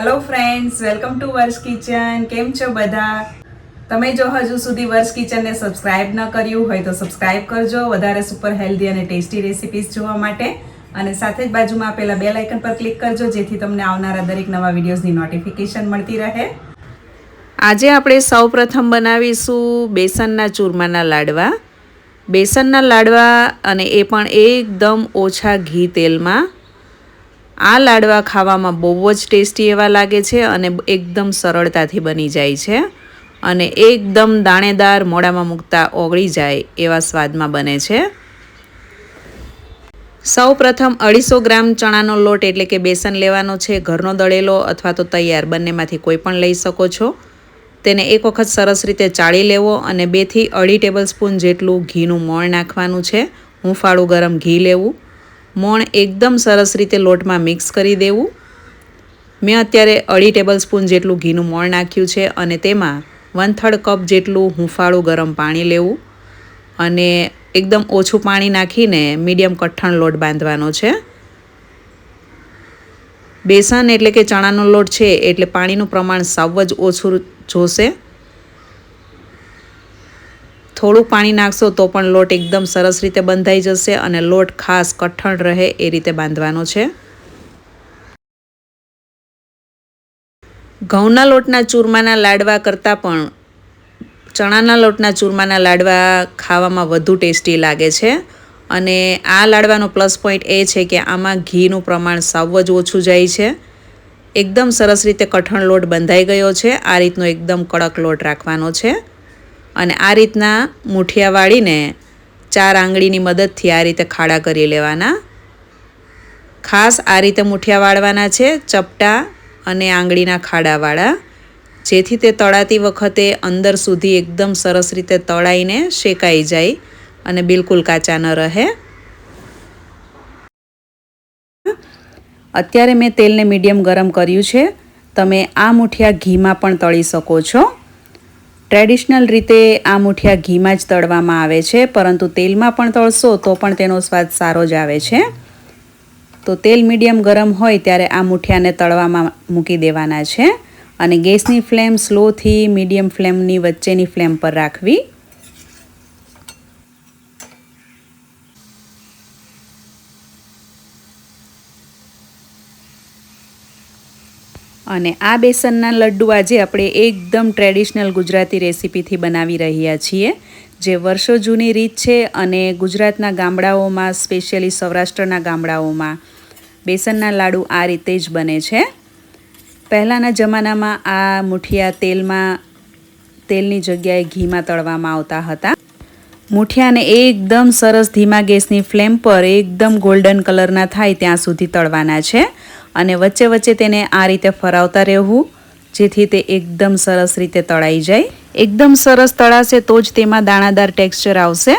Hello friends welcome to Varsh kitchen કેમ છો બધા? તમે જો હજુ સુધી વર્ષ કિચનને સબસ્ક્રાઇબ ન કર્યું હોય તો સબસ્ક્રાઇબ કરજો. વધારે સુપર હેલ્ધી અને ટેસ્ટી રેસિપીઝ જોવા માટે. અને સાથે જ બાજુમાં આપેલા બેલ આઇકન પર ક્લિક કરજો, જેથી તમને આવનારા દરેક નવા વિડીયોઝની નોટિફિકેશન મળતી રહે. આજે આપણે સૌપ્રથમ બનાવીશું બેસનના ચૂરમાના લાડવા. બેસનના લાડવા અને એ પણ એકદમ ઓછા ઘી તેલમાં. આ લાડવા ખાવામાં બહુ જ ટેસ્ટી એવા લાગે છે અને એકદમ સરળતાથી બની જાય છે. અને એકદમ દાણેદાર મોડામાં મૂકતા ઓગળી જાય એવા સ્વાદમાં બને છે. સૌ પ્રથમ અઢીસો ગ્રામ ચણાનો લોટ એટલે કે બેસન લેવાનો છે, ઘરનો દળેલો અથવા તો તૈયાર, બંનેમાંથી કોઈ પણ લઈ શકો છો. તેને એક વખત સરસ રીતે ચાળી લેવો અને બેથી અઢી ટેબલ સ્પૂન જેટલું ઘીનું મોણ નાખવાનું છે. હુંફાળું ગરમ ઘી લેવું. મોણ એકદમ સરસ રીતે લોટમાં મિક્સ કરી દેવું. મેં અત્યારે અઢી ટેબલ સ્પૂન જેટલું ઘીનું મોણ નાખ્યું છે અને તેમાં વન થર્ડ કપ જેટલું હુંફાળું ગરમ પાણી લેવું અને એકદમ ઓછું પાણી નાખીને મીડિયમ કઠણ લોટ બાંધવાનો છે. બેસન એટલે કે ચણાનો લોટ છે એટલે પાણીનું પ્રમાણ સાવ જ ઓછું જોશે. થોડું પાણી નાખશો તો પણ લોટ એકદમ સરસ રીતે બંધાઈ જશે અને લોટ ખાસ કઠણ રહે એ રીતે બાંધવાનો છે. ઘઉંના લોટના ચૂરમાના લાડવા કરતાં પણ, ચણાના લોટના ચૂરમાના લાડવા ખાવામાં વધુ ટેસ્ટી લાગે છે. અને આ લાડવાનો પ્લસ પોઈન્ટ એ છે કે આમાં ઘીનું પ્રમાણ સાવ જ ઓછું જાય છે. એકદમ સરસ રીતે કઠણ લોટ બંધાઈ ગયો છે. આ રીતનો એકદમ કડક લોટ રાખવાનો છે. અને આ રીતના મુઠિયા વાળીને ચાર આંગળીની મદદથી આ રીતે ખાડા કરી લેવાના. ખાસ આ રીતે મુઠિયા વાળવાના છે ચપટા અને આંગળીના ખાડાવાળા જેથી તે તળાતી વખતે અંદર સુધી એકદમ સરસ રીતે તળાઈને શેકાઈ જાય અને બિલકુલ કાચા ન રહે. અત્યારે મેં તેલને મીડિયમ ગરમ કર્યું છે. તમે આ મુઠિયા ઘીમાં પણ તળી શકો છો. ટ્રેડિશનલ રીતે આ મુઠિયા ઘીમાં જ તળવામાં આવે છે, પરંતુ તેલમાં પણ તળશો તો પણ તેનો સ્વાદ સારો જ આવે છે. તો તેલ મીડિયમ ગરમ હોય ત્યારે આ મુઠિયાને તળવામાં મૂકી દેવાના છે અને ગેસની ફ્લેમ સ્લોથી મીડિયમ ફ્લેમની વચ્ચેની ફ્લેમ પર રાખવી. અને આ બેસનના લડ્ડુ આજે આપણે એકદમ ટ્રેડિશનલ ગુજરાતી રેસીપીથી બનાવી રહ્યા છીએ. જે વર્ષો જૂની રીત છે અને ગુજરાતના ગામડાઓમાં, સ્પેશિયલી સૌરાષ્ટ્રના ગામડાઓમાં, બેસનના લાડુ આ રીતે જ બને છે. પહેલાંના જમાનામાં આ મુઠિયા તેલમાં, તેલની જગ્યાએ ઘીમાં તળવામાં આવતા હતા. મુઠિયાને એકદમ સરસ ધીમા ગેસની ફ્લેમ પર એકદમ ગોલ્ડન કલરના થાય ત્યાં સુધી તળવાના છે. અને વચ્ચે વચ્ચે તેને આ રીતે ફરાવતા રહેવું, જેથી તે એકદમ સરસ રીતે તળાઈ જાય. એકદમ સરસ તળાશે તો જ તેમાં દાણાદાર ટેક્સચર આવશે.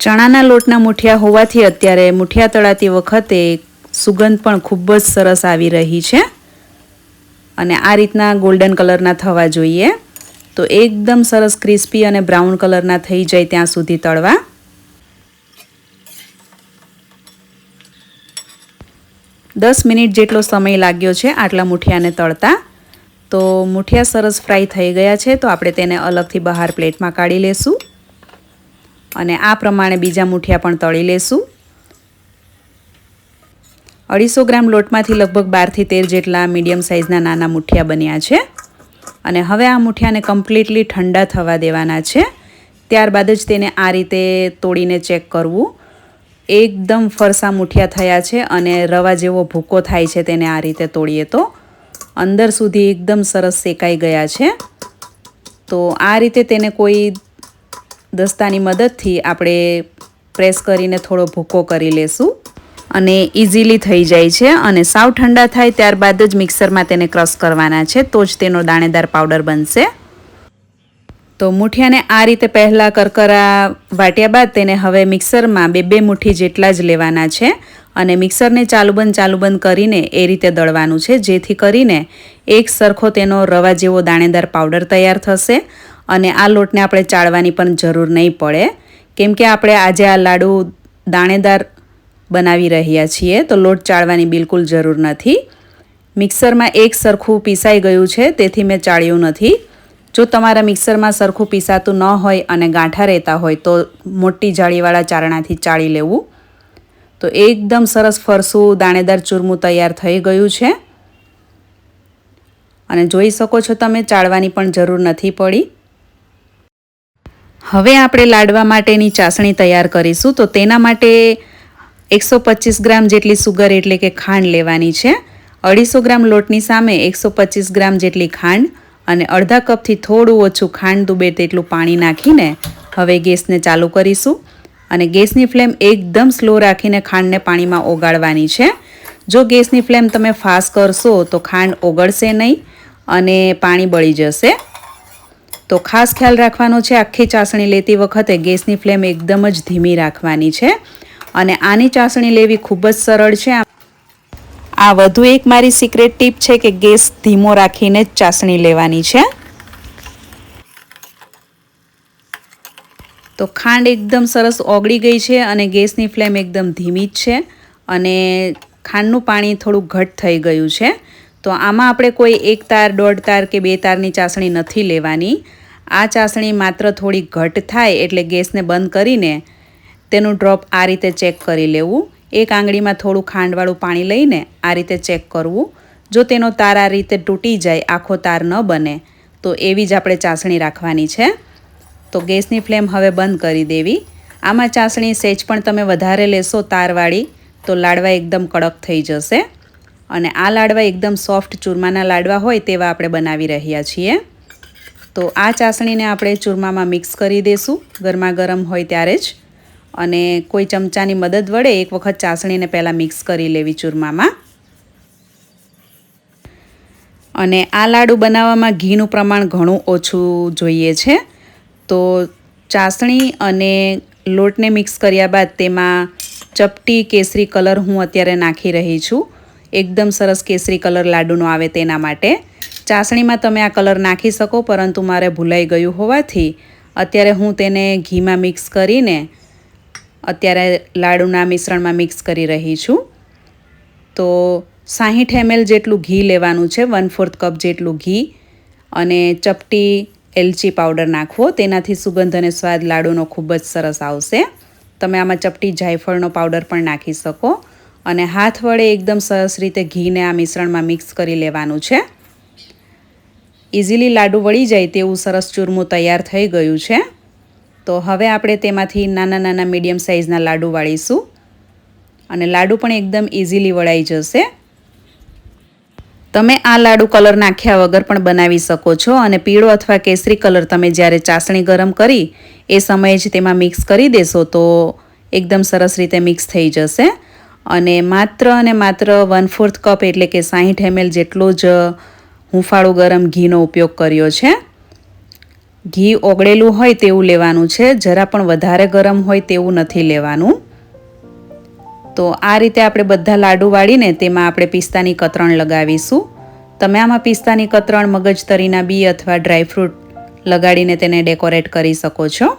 ચણાના લોટના મૂઠિયા હોવાથી અત્યારે મૂઠિયા તળાતી વખતે સુગંધ પણ ખૂબ જ સરસ આવી રહી છે. અને આ રીતના ગોલ્ડન કલરના થવા જોઈએ. તો એકદમ સરસ ક્રિસ્પી અને બ્રાઉન કલરના થઈ જાય ત્યાં સુધી તળવા. દસ મિનિટ જેટલો સમય લાગ્યો છે આટલા મુઠિયાને તળતા. તો મુઠિયા સરસ ફ્રાય થઈ ગયા છે તો આપણે તેને અલગથી બહાર પ્લેટમાં કાઢી લેશું. અને આ પ્રમાણે બીજા મુઠિયા પણ તળી લેશું. અઢીસો ગ્રામ લોટમાંથી લગભગ બારથી તેર જેટલા મીડિયમ સાઇઝના નાના મુઠિયા બન્યા છે. અને હવે આ મૂઠિયાને કમ્પ્લીટલી ઠંડા થવા દેવાના છે. ત્યારબાદ જ તેને આ રીતે તોડીને ચેક કરવું. એકદમ ફરસા મૂઠિયા થયા છે અને રવા જેવો ભૂકો થાય છે તેને આ રીતે તોડીએ તો. અંદર સુધી એકદમ સરસ શેકાઈ ગયા છે. તો આ રીતે તેને કોઈ દસ્તાની મદદથી આપણે પ્રેસ કરીને થોડો ભૂકો કરી લેશું. અને ઇઝીલી થઈ જાય છે અને સાવ ઠંડા થાય ત્યારબાદ જ મિક્સરમાં તેને ક્રશ કરવાના છે, તો જ તેનો દાણેદાર પાવડર બનશે. તો મુઠિયાને આ રીતે પહેલાં કરકરા વાટ્યા બાદ તેને હવે મિક્સરમાં બે બે મુઠ્ઠી જેટલા જ લેવાના છે અને મિક્સરને ચાલુબંધ ચાલુબંધ કરીને એ રીતે દળવાનું છે, જેથી કરીને એક સરખો તેનો રવા જેવો દાણેદાર પાવડર તૈયાર થશે અને આ લોટને આપણે ચાળવાની પણ જરૂર નહીં પડે. કેમ કે આપણે આજે આ લાડુ દાણેદાર બનાવી રહ્યા છીએ, તો લોટ ચાળવાની બિલકુલ જરૂર નથી. મિક્સરમાં એક સરખું પીસાઈ ગયું છે, તેથી મેં ચાળ્યું નથી. જો તમારા મિક્સરમાં સરખું પીસાતું ન હોય અને ગાંઠા રહેતા હોય, તો મોટી જાળીવાળા ચારણાથી ચાળી લેવું. તો એકદમ સરસ ફરસું, દાણેદાર ચૂરમું તૈયાર થઈ ગયું છે. અને જોઈ શકો છો તમે, ચાળવાની પણ જરૂર નથી પડી. હવે આપણે લાડવા માટેની ચાસણી તૈયાર કરીશું, તો તેના માટે એકસો પચીસ ગ્રામ જેટલી સુગર એટલે કે ખાંડ લેવાની છે. અઢીસો ગ્રામ લોટની સામે એકસો પચીસ ગ્રામ જેટલી ખાંડ અને અડધા કપથી થોડું ઓછું ખાંડ ડૂબે તેટલું પાણી નાખીને હવે ગેસને ચાલુ કરીશું. અને ગેસની ફ્લેમ એકદમ સ્લો રાખીને ખાંડને પાણીમાં ઓગાળવાની છે. જો ગેસની ફ્લેમ તમે ફાસ્ટ કરશો તો ખાંડ ઓગળશે નહીં અને પાણી બળી જશે. તો ખાસ ખ્યાલ રાખવાનો છે, આખી ચાસણી લેતી વખતે ગેસની ફ્લેમ એકદમ જ ધીમી રાખવાની છે. અને આની ચાસણી લેવી ખૂબ જ સરળ છે. આ વધુ એક મારી સિક્રેટ ટીપ છે કે ગેસ ધીમો રાખીને જ ચાસણી લેવાની છે. તો ખાંડ એકદમ સરસ ઓગળી ગઈ છે અને ગેસની ફ્લેમ એકદમ ધીમી જ છે અને ખાંડનું પાણી થોડું ઘટ થઈ ગયું છે. તો આમાં આપણે કોઈ એક તાર, દોઢ તાર કે બે તારની ચાસણી નથી લેવાની. આ ચાસણી માત્ર થોડી ઘટ થાય એટલે ગેસને બંધ કરીને તેનું ડ્રોપ આ રીતે ચેક કરી લેવું. એક આંગળીમાં થોડું ખાંડવાળું પાણી લઈને આ રીતે ચેક કરવું. જો તેનો તાર આ રીતે તૂટી જાય, આખો તાર ન બને, તો એવી જ આપણે ચાસણી રાખવાની છે. તો ગેસની ફ્લેમ હવે બંધ કરી દેવી. આમાં ચાસણી સેજ પણ તમે વધારે લેશો તારવાળી, તો લાડવા એકદમ કડક થઈ જશે. અને આ લાડવા એકદમ સોફ્ટ ચૂરમાના લાડવા હોય તેવા આપણે બનાવી રહ્યા છીએ. તો આ ચાસણીને આપણે ચૂરમામાં મિક્સ કરી દઈશું ગરમા ગરમ હોય ત્યારે જ. અને કોઈ ચમચાની મદદ વડે એક વખત ચાસણીને પહેલાં મિક્સ કરી લેવી ચૂરમામાં. અને આ લાડુ બનાવવામાં ઘીનું પ્રમાણ ઘણું ઓછું જોઈએ છે. તો ચાસણી અને લોટને મિક્સ કર્યા બાદ તેમાં ચપટી કેસરી કલર હું અત્યારે નાખી રહી છું. એકદમ સરસ કેસરી કલર લાડુનો આવે તેના માટે. ચાસણીમાં તમે આ કલર નાખી શકો, પરંતુ મારે ભૂલાઈ ગયું હોવાથી અત્યારે હું તેને ઘીમાં મિક્સ કરીને અત્યારે લાડુના મિશ્રણમાં મિક્સ કરી રહી છું. તો સાહીઠ એમએલ જેટલું ઘી લેવાનું છે વન ફોર્થ કપ જેટલું ઘી અને ચપટી એલચી પાવડર નાખવો. તેનાથી સુગંધ અને સ્વાદ લાડુનો ખૂબ જ સરસ આવશે. તમે આમાં ચપટી જાયફળનો પાવડર પણ નાખી શકો અને હાથ વડે એકદમ સરસ રીતે ઘીને આ મિશ્રણમાં મિક્સ કરી લેવાનું છે. ઇઝીલી લાડુ વળી જાય તેવું સરસ ચૂરમું તૈયાર થઈ ગયું છે. તો હવે આપણે તેમાંથી નાના નાના મીડિયમ સાઇઝના લાડુ વાળીશું. અને લાડુ પણ એકદમ ઇઝીલી વળાઈ જશે. તમે આ લાડુ કલર નાખ્યા વગર પણ બનાવી શકો છો અને પીળો અથવા કેસરી કલર તમે જ્યારે ચાસણી ગરમ કરી એ સમયે જ તેમાં મિક્સ કરી દેશો તો એકદમ સરસ રીતે મિક્સ થઈ જશે. અને માત્ર અને માત્ર વન ફોર્થ કપ એટલે કે સાહીઠ એમએલ જેટલો જ હુંફાળું ગરમ ઘીનો ઉપયોગ કર્યો છે. ઘી ઓગળેલું હોય તેવું લેવાનું છે. જરા પણ વધારે ગરમ હોય તેવું નથી લેવાનું. તો આ રીતે આપણે બધા લાડુ વાળીને તેમાં આપણે પિસ્તાની કતરણ લગાવીશું. તમે આમાં પિસ્તાની કતરણ મગજતરીના બી અથવા ડ્રાયફ્રૂટ લગાડીને તેને ડેકોરેટ કરી શકો છો.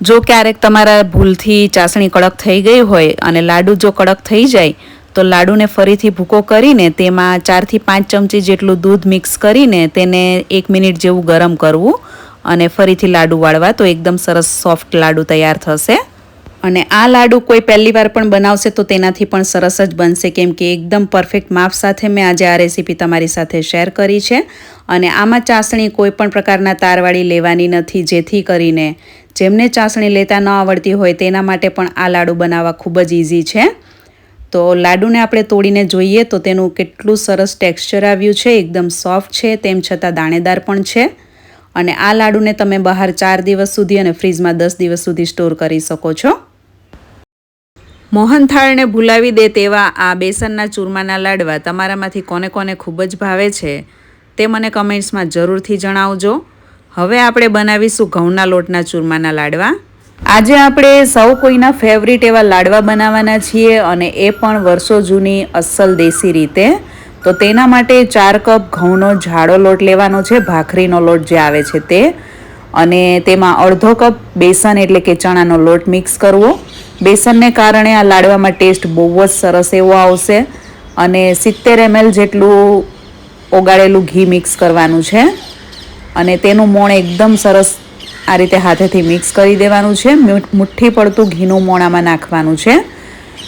જો ક્યારેક તમારા ભૂલથી ચાસણી કડક થઈ ગઈ હોય અને લાડુ જો કડક થઈ જાય તો લાડુને ફરીથી ભૂકો કરીને તેમાં ચારથી પાંચ ચમચી જેટલું દૂધ મિક્સ કરીને તેને એક મિનિટ જેવું ગરમ કરવું અને ફરીથી લાડુ વાળવા તો એકદમ સરસ સોફ્ટ લાડુ તૈયાર થશે. અને આ લાડુ કોઈ પહેલી વાર પણ બનાવશે તો તેનાથી પણ સરસ જ બનશે, કેમ કે એકદમ પરફેક્ટ માપ સાથે મેં આજે આ રેસીપી તમારી સાથે શેર કરી છે. અને આમાં ચાસણી કોઈ પણ પ્રકારના તારવાળી લેવાની નથી, જેથી કરીને જેમને ચાસણી લેતા ન આવડતી હોય તેના માટે પણ આ લાડુ બનાવવા ખૂબ જ ઇઝી છે. તો લાડુને આપણે તોડીને જોઈએ તો તેનું કેટલું સરસ ટેક્સચર આવ્યું છે, એકદમ સોફ્ટ છે, તેમ છતાં દાણેદાર પણ છે. અને આ લાડુને તમે બહાર ચાર દિવસ સુધી અને ફ્રીજમાં દસ દિવસ સુધી સ્ટોર કરી શકો છો. મોહનથાળને ભૂલાવી દે તેવા આ બેસનના ચૂરમાના લાડવા તમારામાંથી કોને કોને ખૂબ જ ભાવે છે, તે મને કમેન્ટ્સમાં જરૂરથી જણાવજો. હવે આપણે બનાવીશું ઘઉંના લોટના ચૂરમાના લાડવા. આજે આપણે સૌ કોઈના ફેવરિટ એવા લાડવા બનાવવાના છીએ અને એ પણ વર્ષો જૂની અસલ દેશી રીતે. તો તેના માટે ચાર કપ ઘઉંનો જાડો લોટ લેવાનો છે, ભાખરીનો લોટ જે આવે છે તે. અને તેમાં અડધો કપ બેસન એટલે કે ચણાનો લોટ મિક્સ કરવો. બેસનને કારણે આ લાડવામાં ટેસ્ટ બહુ જ સરસ એવો આવશે. અને સિત્તેર એમએલ જેટલું ઓગાળેલું ઘી મિક્સ કરવાનું છે. અને તેનું મોણ એકદમ સરસ આ રીતે હાથેથી મિક્સ કરી દેવાનું છે. મુઠ્ઠી પડતું ઘીનું મોણ આમાં નાખવાનું છે.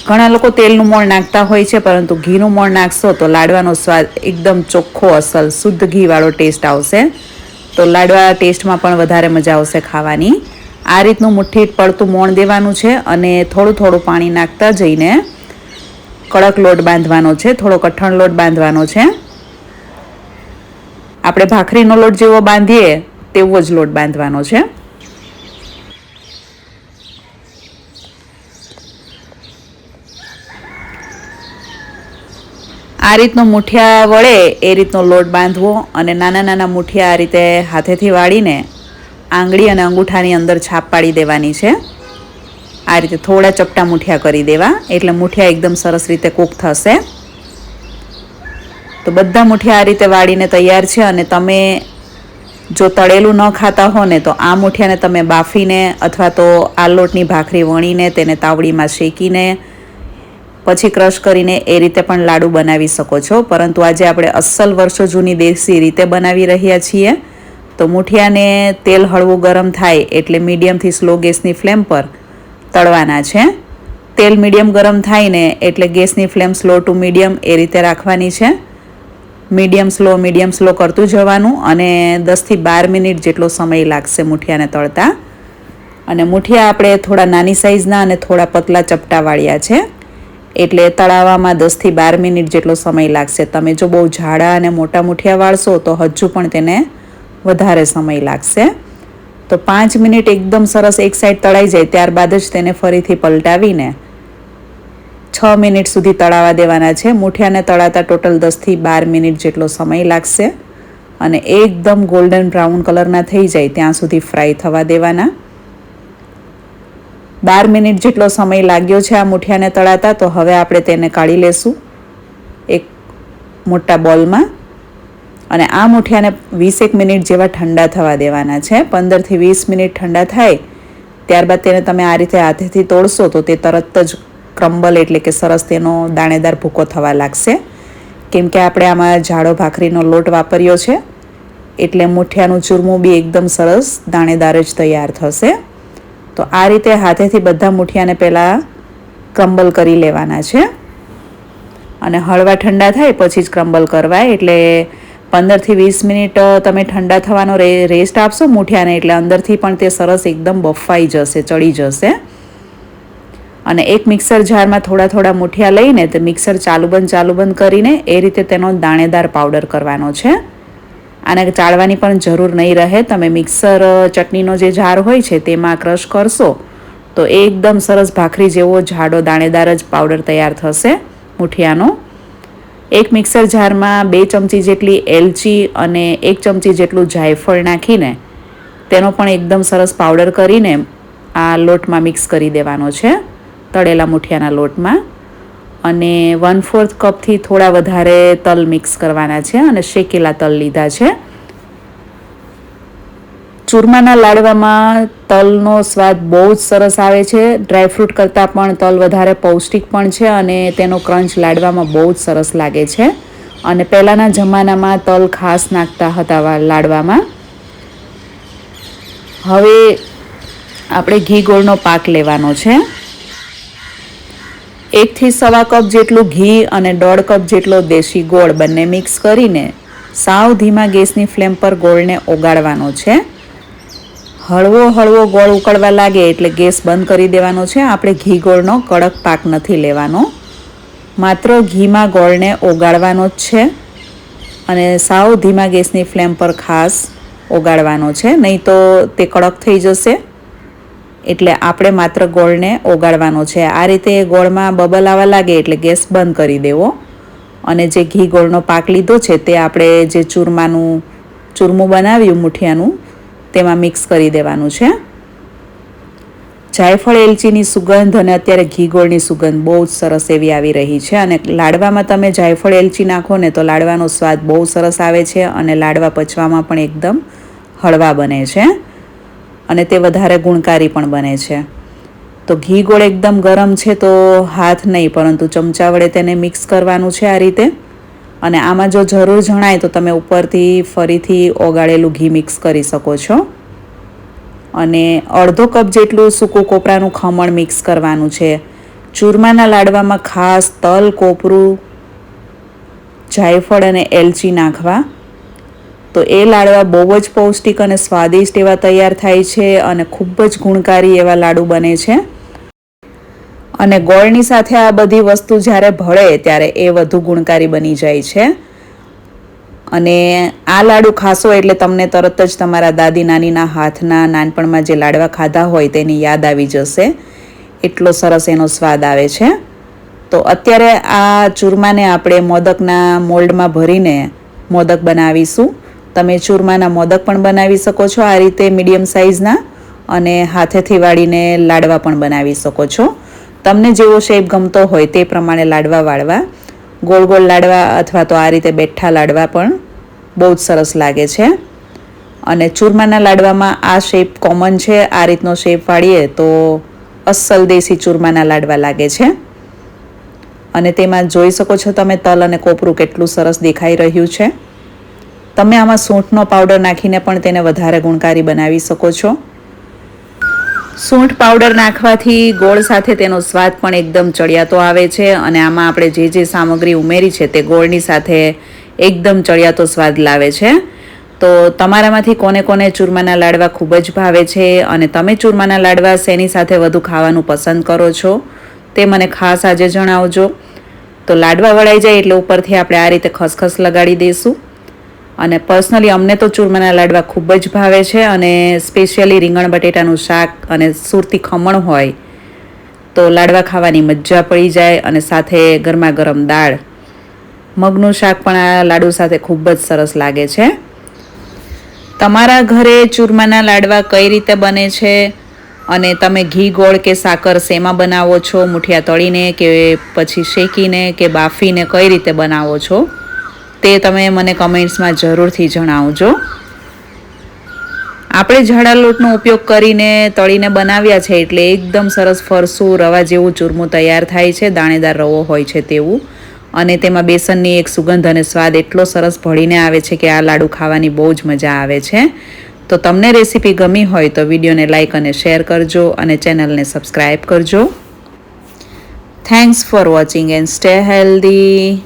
ઘણા લોકો તેલનું મોણ નાખતા હોય છે, પરંતુ ઘીનું મોણ નાખશો તો લાડવાનો સ્વાદ એકદમ ચોખ્ખો અસલ, શુદ્ધ ઘીવાળો ટેસ્ટ આવશે. તો લાડવા ટેસ્ટમાં પણ વધારે મજા આવશે ખાવાની. આ રીતનું મુઠ્ઠી પડતું મોણ દેવાનું છે અને થોડું થોડું પાણી નાખતા જઈને કડક લોટ બાંધવાનો છે, થોડો કઠણ લોટ બાંધવાનો છે. આપણે ભાખરીનો લોટ જેવો બાંધીએ તેવો જ લોટ બાંધવાનો છે. આ રીતનો મુઠિયા વળે એ રીતનો લોટ બાંધવો અને નાના નાના મુઠિયા આ રીતે હાથેથી વાળીને આંગળી અને અંગૂઠાની અંદર છાપ પાડી દેવાની છે. આ રીતે થોડા ચપટા મુઠિયા કરી દેવા, એટલે મુઠિયા એકદમ સરસ રીતે કૂક થશે. તો બધા મુઠિયા આ રીતે વાળીને તૈયાર છે અને તમે જો તળેલું ન ખાતા હો ને તો આ મુઠિયાને તમે બાફીને અથવા તો આ લોટની ભાખરી વણીને તેને તાવડીમાં શેકીને પછી ક્રશ કરીને એ રીતે પણ લાડુ બનાવી શકો છો. પરંતુ આજે આપણે અસલ વર્ષો જૂની દેશી રીતે બનાવી રહ્યા છીએ. તો મુઠિયાને તેલ હળવું ગરમ થાય એટલે મીડિયમથી સ્લો ગેસની ફ્લેમ પર તળવાના છે. તેલ મીડિયમ ગરમ થાય ને એટલે ગેસની ફ્લેમ સ્લો ટુ મીડિયમ એ રીતે રાખવાની છે. મીડિયમ સ્લો મીડિયમ સ્લો કરતું જવાનું અને દસથી બાર મિનિટ જેટલો સમય લાગશે મુઠિયાને તળતા. અને મુઠિયા આપણે થોડા નાની સાઇઝના અને થોડા પતલા ચપટાવાળ્યા છે. એટલે તળાવવામાં દસથી બાર મિનિટ જેટલો સમય લાગશે. તમે જો બહુ જાડા અને મોટા મુઠિયા વાળશો તો હજુ પણ તેને વધારે સમય લાગશે. તો પાંચ મિનિટ એકદમ સરસ એક સાઈડ તળાઈ જાય, ત્યારબાદ જ તેને ફરીથી પલટાવીને છ મિનિટ સુધી તળાવા દેવાના છે. મૂઠિયાને તળાતા ટોટલ દસથી બાર મિનિટ જેટલો સમય લાગશે અને એકદમ ગોલ્ડન બ્રાઉન કલરના થઈ જાય ત્યાં સુધી ફ્રાય થવા દેવાના. બાર મિનિટ જેટલો સમય લાગ્યો છે આ મૂઠિયાને તળાતા, તો હવે આપણે તેને કાઢી લેશું એક મોટા બોલમાં. અને આ મૂઠિયાને વીસેક મિનિટ જેવા ઠંડા થવા દેવાના છે. પંદરથી વીસ મિનિટ ઠંડા થાય, ત્યારબાદ તેને તમે આ રીતે હાથેથી તોડશો, તો તે તરત જ ક્રમ્બલ એટલે કે સરસ તેનો દાણેદાર ભૂકો થવા લાગશે. કેમ કે આપણે આમાં જાડો ભાખરીનો લોટ વાપર્યો છે, એટલે મુઠિયાનું ચૂરમું બી એકદમ સરસ દાણેદાર જ તૈયાર થશે. તો આ રીતે હાથેથી બધા મુઠિયાને પહેલાં ક્રમ્બલ કરી લેવાના છે. અને હળવા ઠંડા થાય પછી જ ક્રમ્બલ કરવાય, એટલે પંદરથી વીસ મિનિટ તમે ઠંડા થવાનો રેસ્ટ આપશો મુઠિયાને, એટલે અંદરથી પણ તે સરસ એકદમ બફાઈ જશે, ચડી જશે. અને એક મિક્સર જારમાં થોડા થોડા મુઠિયા લઈને તે મિક્સર ચાલુ બંધ ચાલુ બંધ કરીને એ રીતે તેનો દાણેદાર પાવડર કરવાનો છે. આને ચાળવાની પણ જરૂર નહીં રહે. તમે મિક્સર ચટણીનો જે જાર હોય છે તેમાં ક્રશ કરશો તો એકદમ સરસ ભાખરી જેવો જાડો દાણેદાર જ પાવડર તૈયાર થશે મુઠિયાનો. એક મિક્સર જારમાં બે ચમચી જેટલી એલચી અને એક ચમચી જેટલું જાયફળ નાખીને તેનો પણ એકદમ સરસ પાવડર કરીને આ લોટમાં મિક્સ કરી દેવાનો છે. તળેલા મુઠિયાના લોટમાં. અને વન ફોર્થ કપથી થોડા વધારે તલ મિક્સ કરવાના છે અને શેકેલા તલ લીધા છે. ચૂરમાના લાડવામાં તલનો સ્વાદ બહુ જ સરસ આવે છે. ડ્રાયફ્રૂટ કરતાં પણ તલ વધારે પૌષ્ટિક પણ છે અને તેનો ક્રંચ લાડવામાં બહુ જ સરસ લાગે છે. અને પહેલાંના જમાનામાં તલ ખાસ નાખતા હતા લાડવામાં. હવે આપણે ઘી ગોળનો પાક લેવાનો છે. એકથી સવા કપ જેટલું ઘી અને દોઢ કપ જેટલો દેશી ગોળ બંને મિક્સ કરીને સાવ ધીમા ગેસની ફ્લેમ પર ગોળને ઓગાળવાનો છે. હળવો હળવો ગોળ ઉકળવા લાગે એટલે ગેસ બંધ કરી દેવાનો છે. આપણે ઘી ગોળનો કડક પાક નથી લેવાનો. માત્ર ઘીમાં ગોળને ઓગાળવાનો જ છે અને સાવ ધીમા ગેસની ફ્લેમ પર ખાસ ઓગાળવાનો છે. નહીં તો તે કડક થઈ જશે. એટલે આપણે માત્ર ગોળને ઓગાળવાનો છે. આ રીતે ગોળમાં બબલ આવવા લાગે એટલે ગેસ બંધ કરી દેવો. અને જે ઘી ગોળનો પાક લીધો છે તે આપણે જે ચૂરમાનું, ચૂરમું બનાવ્યું મુઠિયાનું, તેમાં મિક્સ કરી દેવાનું છે. જાયફળ, એલચીની સુગંધ અને અત્યારે ઘી ગોળની સુગંધ બહુ જ સરસ એવી આવી રહી છે. અને લાડવામાં તમે જાયફળ, એલચી નાખો ને તો લાડવાનો સ્વાદ બહુ સરસ આવે છે અને લાડવા પચવામાં પણ એકદમ હળવા બને છે. અને તે વધારે ગુણકારી પણ બને છે. તો ઘી ગોળ એકદમ ગરમ છે તો હાથ નહીં, પરંતુ ચમચા વડે તેને મિક્સ કરવાનું છે આ રીતે. અને આમાં જો જરૂર જણાય તો તમે ઉપરથી ફરીથી ઓગાળેલું ઘી મિક્સ કરી શકો છો. અને અડધો કપ જેટલું સૂકું કોપરાનું ખમણ મિક્સ કરવાનું છે. ચૂરમાના લાડવામાં ખાસ તલ, કોપરું, જાયફળ અને એલચી નાખવા. તો એ લાડવા બહુ જ પૌષ્ટિક અને સ્વાદિષ્ટ એવા તૈયાર થાય છે અને ખૂબ જ ગુણકારી એવા લાડુ બને છે. અને ગોળની સાથે આ બધી વસ્તુ જ્યારે ભળે ત્યારે એ વધુ ગુણકારી બની જાય છે. અને આ લાડુ ખાશો એટલે તમને તરત જ તમારા દાદી નાનીના હાથના નાનપણમાં જે લાડવા ખાધા હોય તેની યાદ આવી જશે. એટલો સરસ એનો સ્વાદ આવે છે. તો અત્યારે આ ચૂરમાને આપણે મોદકના મોલ્ડમાં ભરીને મોદક બનાવીશું. તમે ચૂરમાના મોદક પણ બનાવી શકો છો. આ રીતે મીડિયમ સાઇઝના અને હાથેથી વાળીને લાડવા પણ બનાવી શકો છો. તમને જેવો શેપ ગમતો હોય તે પ્રમાણે લાડવા વાળવા. ગોળ ગોળ લાડવા અથવા તો આ રીતે બેઠા લાડવા પણ બહુ જ સરસ લાગે છે. અને ચૂરમાના લાડવામાં આ શેપ કોમન છે. આ રીતનો શેપ વાળીએ તો અસલ દેશી ચૂરમાના લાડવા લાગે છે. અને તેમાં જોઈ શકો છો તમે તલ અને કોપરું કેટલું સરસ દેખાઈ રહ્યું છે. તમે આમાં સૂંઠનો પાવડર નાખીને પણ તેને વધારે ગુણકારી બનાવી શકો છો. સૂંઠ પાવડર નાખવાથી ગોળ સાથે તેનો સ્વાદ પણ એકદમ ચડિયાતો આવે છે અને આમાં આપણે જે જે સામગ્રી ઉમેરી છે તે ગોળની સાથે એકદમ ચડિયાતો સ્વાદ લાવે છે. તો તમારામાંથી કોને કોને ચૂરમાના લાડવા ખૂબ જ ભાવે છે અને તમે ચૂરમાના લાડવા શેની સાથે વધુ ખાવાનું પસંદ કરો છો તે મને ખાસ આજે જણાવજો. તો લાડવા વળાઈ જાય એટલે ઉપરથી આપણે આ રીતે ખસખસ લગાડી દઈશું. અને પર્સનલી અમને તો ચૂરમાના લાડવા ખૂબ જ ભાવે છે અને સ્પેશિયલી રીંગણ બટેટાનું શાક અને સુરતી ખમણ હોય તો લાડવા ખાવાની મજા પડી જાય અને સાથે ગરમા ગરમ દાળ. મગનું શાક પણ આ લાડુ સાથે ખૂબ જ સરસ લાગે છે. તમારા ઘરે ચૂરમાના લાડવા કઈ રીતે બને છે? અને તમે ઘી ગોળ કે સાકર શેમાં બનાવો છો? મુઠિયા તળીને કે પછી શેકીને કે બાફીને કઈ રીતે બનાવો છો? તે તમે મને કમેન્ટ્સમાં જરૂરથી જણાવજો. આપણે જાડા લોટનો ઉપયોગ કરીને તળીને બનાવ્યા છે એટલે એકદમ સરસ ફરસું રવા જેવું ચૂરમું તૈયાર થાય છે, દાણેદાર રવો હોય છે તેવું. અને તેમાં બેસનની એક સુગંધ અને સ્વાદ એટલો સરસ ભળીને આવે છે કે આ લાડુ ખાવાની બહુ જ મજા આવે છે. તો તમને રેસીપી ગમી હોય તો વિડીયોને લાઇક અને શેર કરજો અને ચેનલને સબસ્ક્રાઈબ કરજો. Thanks for watching and stay healthy